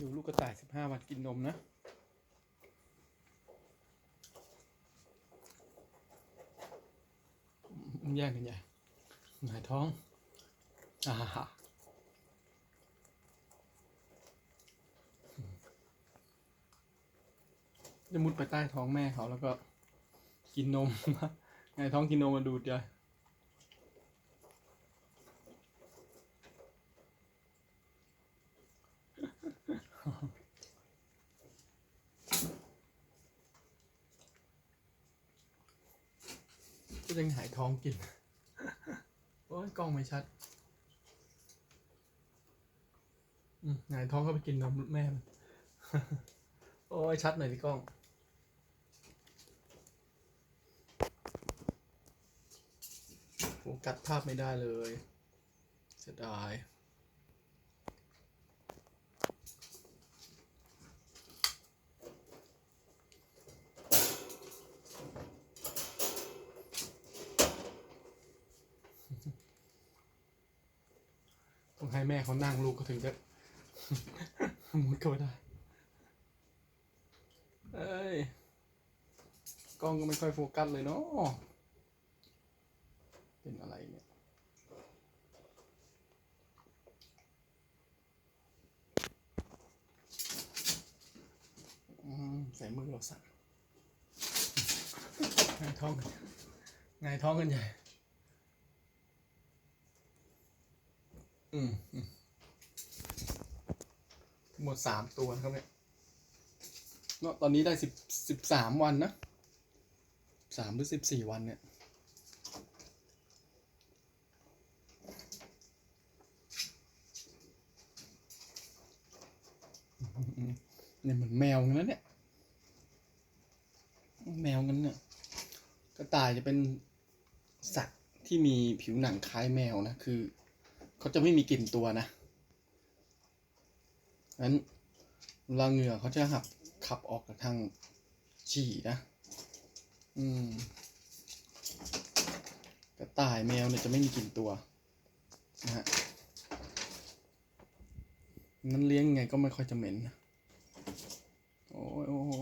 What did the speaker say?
ดูลูกกระต่ายสิบห้าวันกินนมนะแย่งกันใหญ่หงายท้องอ่าฮะจะมุดไปใต้ท้องแม่เขาแล้วก็กินนมหงายท้องกินนมมาดูดให ก็ยังหายท้องกิน โอ้ยกล้องไม่ชัดอืมหายท้องเข้าไปกินนมแม่มันโอ้ยชัดหน่อยสิกล้อง โฟกัสภาพไม่ได้เลย เสียดาย ต้องให้แม่เขานั่งลูกก็ถึงจะมุดเข้าไปได้ เอ้ย กล้องก็ไม่ค่อยโฟกัสเลยเนาะ เป็นอะไรเนี่ยใส่มือเราสั่นไงายท้องกันไงายท้องกันใหญ่ อืมอืมทั้งหมดสามตัวครับเนี่ยเนาะตอนนี้ได้สิบสิบสามวันนะสามหรือสิบสี่วันเนี่ย เนี่ยเหมือนแมวงั้นนะเนี่ย แมวงั้นเนี่ยกระต่ายจะเป็นสัตว์ที่มีผิวหนังคล้ายแมวนะ คือ เขาจะไม่มีกลิ่นตัวนะนั้นเวลาเหงื่อเขาจะหับขับออกจากทางฉี่นะ อืมกระต่ายแมวเนี่ยจะไม่มีกลิ่นตัวนะฮะนั้นเลี้ยงไงก็ไม่ค่อยจะเหม็นนะโอ้ยโอ้โห